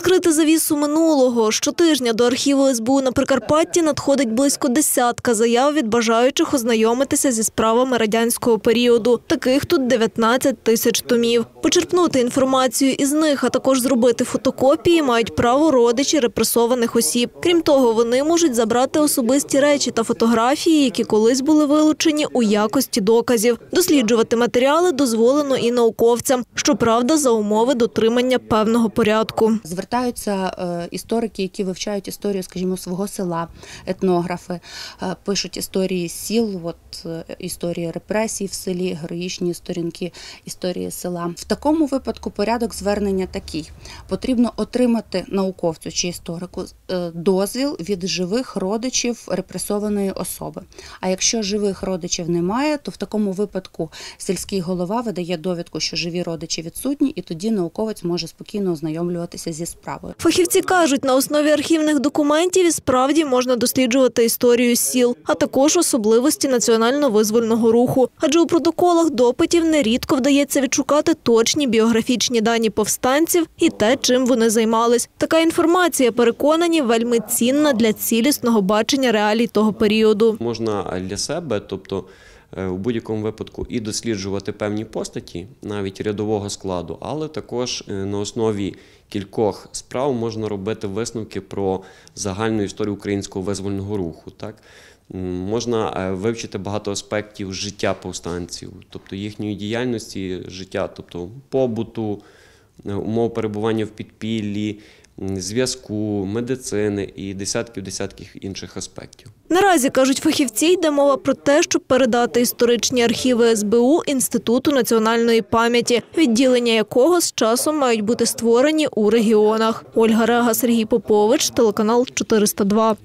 Відкрити завісу минулого. Щотижня до архіву СБУ на Прикарпатті надходить близько десятка заяв від бажаючих ознайомитися зі справами радянського періоду. Таких тут 19 тисяч томів. Почерпнути інформацію із них, а також зробити фотокопії, мають право родичі репресованих осіб. Крім того, вони можуть забрати особисті речі та фотографії, які колись були вилучені у якості доказів. Досліджувати матеріали дозволено і науковцям, щоправда, за умови дотримання певного порядку. Звертаються е, історики, які вивчають історію, скажімо, свого села, етнографи, е, пишуть історії сіл, от е, історії репресій в селі, героїчні сторінки історії села. В такому випадку порядок звернення такий: потрібно отримати науковцю чи історику дозвіл від живих родичів репресованої особи. А якщо живих родичів немає, то в такому випадку сільський голова видає довідку, що живі родичі відсутні, і тоді науковець може спокійно ознайомлюватися зі справою. Фахівці кажуть, на основі архівних документів і справді можна досліджувати історію сіл, а також особливості національно-визвольного руху. Адже у протоколах допитів нерідко вдається відшукати точні біографічні дані повстанців і те, чим вони займались. Така інформація, переконані, вельми цінна для цілісного бачення реалій того періоду. можна для себе, тобто е, у будь-якому випадку і досліджувати певні постаті, навіть рядового складу, але також е, на основі кількох справ можна робити висновки про загальну історію українського визвольного руху. Так? Можна е, вивчити багато аспектів життя повстанців, тобто їхньої діяльності, життя, тобто побуту, умов перебування в підпіллі, зв'язку, медицини і десятків десятків інших аспектів. Наразі кажуть фахівці, йде мова про те, щоб передати історичні архіви СБУ Інституту національної пам'яті, відділення якого з часом мають бути створені у регіонах. Ольга Рега, Сергій Попович, телеканал 402.